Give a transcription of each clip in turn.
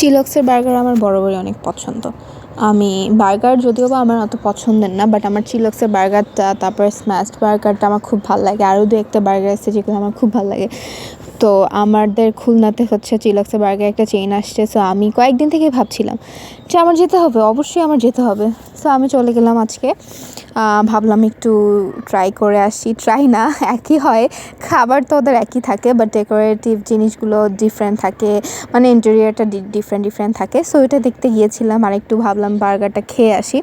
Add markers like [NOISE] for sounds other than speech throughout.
চিলক্সের burger আমার বরাবরই অনেক পছন্দ। আমি বার্গার যদিও বা আমার অত পছন্দের না বাট আমার চিলক্সের বার্গারটা তারপরে স্ম্যাশড বার্গারটা আমার খুব ভালো লাগে। আরও দু একটা বার্গার আছে যেগুলো আমার খুব ভালো লাগে। তো আমাদের খুলনাতে হচ্ছে চিলক্সের বার্গার একটা চেইন আসছে সো আমি কয়েকদিন থেকে ভাবছিলাম যে আমার যেতে হবে, অবশ্যই আমার যেতে হবে। সো আমি চলে গেলাম আজকে। ভাবলাম একটু ট্রাই করে আসি। ট্রাই না, একই হয়। খাবার তো ওদের একই থাকে বাট ডেকোরেটিভ জিনিসগুলো ডিফারেন্ট থাকে। মানে ইন্টেরিয়রটা ডিফারেন্ট ডিফারেন্ট থাকে। সো এটা দেখতে গিয়েছিলাম, আর একটু ভাবলাম বার্গারটা খেয়ে আসি।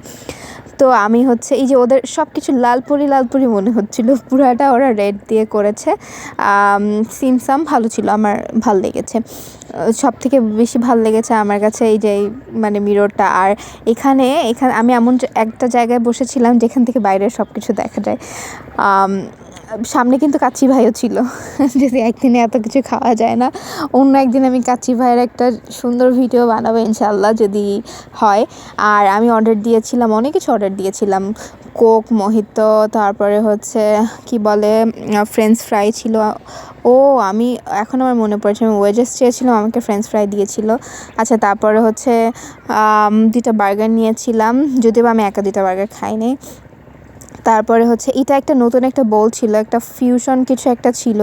তো আমি হচ্ছে, এই যে ওদের সব কিছু লালপুরি লালপুরি মনে হচ্ছিল। পুরাটা ওরা রেড দিয়ে করেছে। সিমসাম ভালো ছিল, আমার ভালো লেগেছে। সব থেকে বেশি ভালো লেগেছে আমার কাছে এই যে মানে মিররটা আর এখানে এখানে আমি এমন একটা জায়গায় বসেছিলাম যেখান থেকে বাইরের সব কিছু দেখা যায়। সামনে কিন্তু কাচ্চি ভাইও ছিল। [LAUGHS] যদি একদিনে এত কিছু খাওয়া যায় না, অন্য একদিন আমি কাচ্চি ভাইয়ের একটা সুন্দর ভিডিও বানাবো ইনশাল্লাহ যদি হয়। আর আমি অর্ডার দিয়েছিলাম, অনেক কিছু অর্ডার দিয়েছিলাম। কোক মোহিত তারপরে হচ্ছে, কি বলে ফ্রেঞ্চ ফ্রাই ছিল। ও, আমি, এখন আমার মনে পড়ছে, আমি ওয়েজেস চেয়েছিলাম, আমাকে ফ্রেঞ্চ ফ্রাই দিয়েছিল। আচ্ছা তারপরে হচ্ছে দুইটা বার্গার নিয়েছিলাম। যদিও আমি একা দুইটা বার্গার খাইনি। তারপরে হচ্ছে এটা একটা নতুন একটা বোল ছিল, একটা ফিউশন কিছু একটা ছিল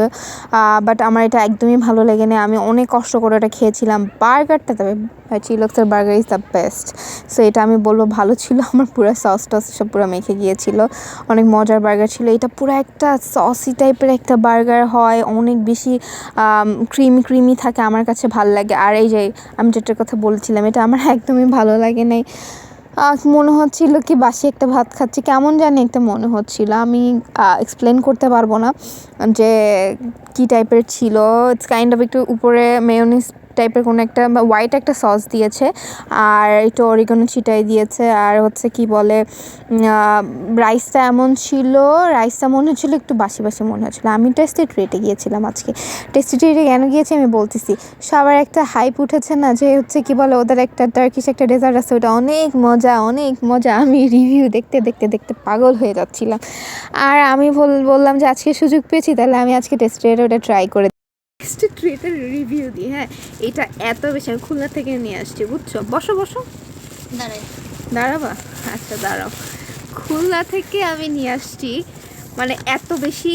বাট আমার এটা একদমই ভালো লেগেনি। আমি অনেক কষ্ট করে ওটা খেয়েছিলাম। বার্গারটা তবে, ভাই চিলক্সের burger is the best so এটা আমি বলব, ভালো ছিল। [LAUGHS] আমার পুরো সস টস সব পুরো মেখে গিয়েছিল। অনেক মজার বার্গার ছিল। এটা পুরো একটা সসি টাইপের একটা বার্গার হয়। অনেক বেশি ক্রিমি ক্রিমি থাকে। আমার কাছে ভালো লাগে। আর এই যে, আমি যেটার কথা বলছিলাম, এটা আমার [LAUGHS] একদমই ভালো লাগে নাই। মনে হচ্ছিল কি বাসি একটা ভাত খাচ্ছি। কেমন জানি একটা মনে হচ্ছিল। আমি এক্সপ্লেন করতে পারব না যে কী টাইপের ছিল। ইটস কাইন্ড অফ একটু উপরে মেয়নিস টাইপের কোনো একটা হোয়াইট একটা সস দিয়েছে, আর একটু অরিগানো ছিটাই দিয়েছে, আর হচ্ছে কি বলে রাইসটা এমন ছিল রাইসটা মনে হচ্ছিল একটু বাসি বাসি মনে হচ্ছিল। আমি টেস্টি ট্রিটে গিয়েছিলাম আজকে। টেস্টি ট্রিটে কেন গিয়েছি আমি বলতেছি। সবার একটা হাইপ উঠেছে না যে হচ্ছে কি বলে, ওদের একটা টার্কিশ একটা ডেজার্ট আছে, ওটা অনেক মজা অনেক মজা। আমি রিভিউ দেখতে দেখতে দেখতে পাগল হয়ে যাচ্ছিলাম। আর আমি বল- বললাম যে আজকে সুযোগ পেয়েছি, তাহলে আমি আজকে টেস্টি ট্রিটে ওটা ট্রাই করে ট্রিটের রিভিউ দিই হ্যাঁ? এটা এত বেশি আমি খুলনা থেকে নিয়ে আসছি বুঝছ? বসো বসো। দাঁড়াই দাঁড়াবা? আচ্ছা দাঁড়াও। খুলনা থেকে আমি নিয়ে আসছি মানে এত বেশি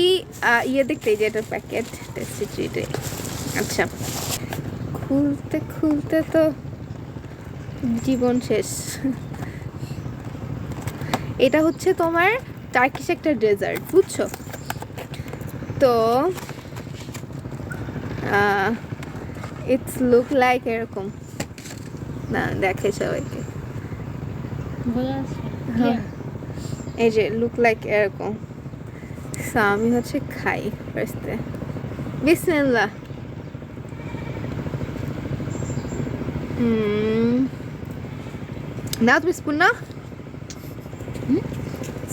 ইয়ে দেখতে যে এটার প্যাকেট টেস্টি ট্রিটে আচ্ছা। খুলতে খুলতে তো জীবন শেষ। এটা হচ্ছে তোমার টার্কিশ একটা ডেজার্ট বুঝছ? তো ইটস লুক লাইক এরকম। না দেখে সবাইকে। হ্যাঁ। এই যে লুক লাইক এরকম। আমি হচ্ছে খাই ফার্স্টে বিসমিল্লাহ। হুম নাও তুমি স্পুন নাও।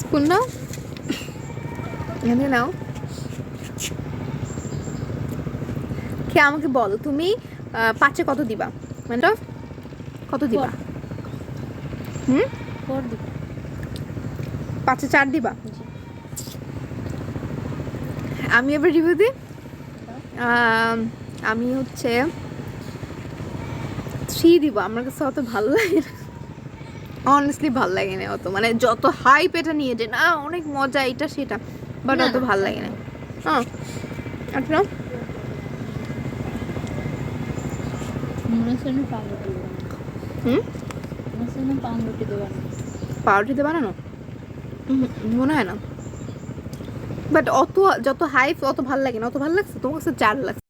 স্পুন নাও। এখানে নাও। খেয়ে আমাকে বলো তুমি পাঁচে কত দিবা? মানে কত দিবা? হুম? পাঁচে চার দিবা? আমি এবার রিভিউ দিই? আম, আমি হচ্ছে থ্রি দিব। আমার কাছে অত ভালো লাগে না। অনেস্টলি ভালো লাগে না অত। মানে যত হাইপ এটা নিয়ে যে না অনেক মজা এটা সেটা। বাট অত ভালো লাগে না। হ্যাঁ। আপনার হচ্ছে আমি পান রুটি দেবো হুম? হচ্ছে আমি পান রুটি দেবো না পাউরুটিতে বানানো মনে হয় না। বাট অত যত হাইপ অত ভালো লাগে না। অত ভালো লাগছে? তোমার কাছে চার লাগছে।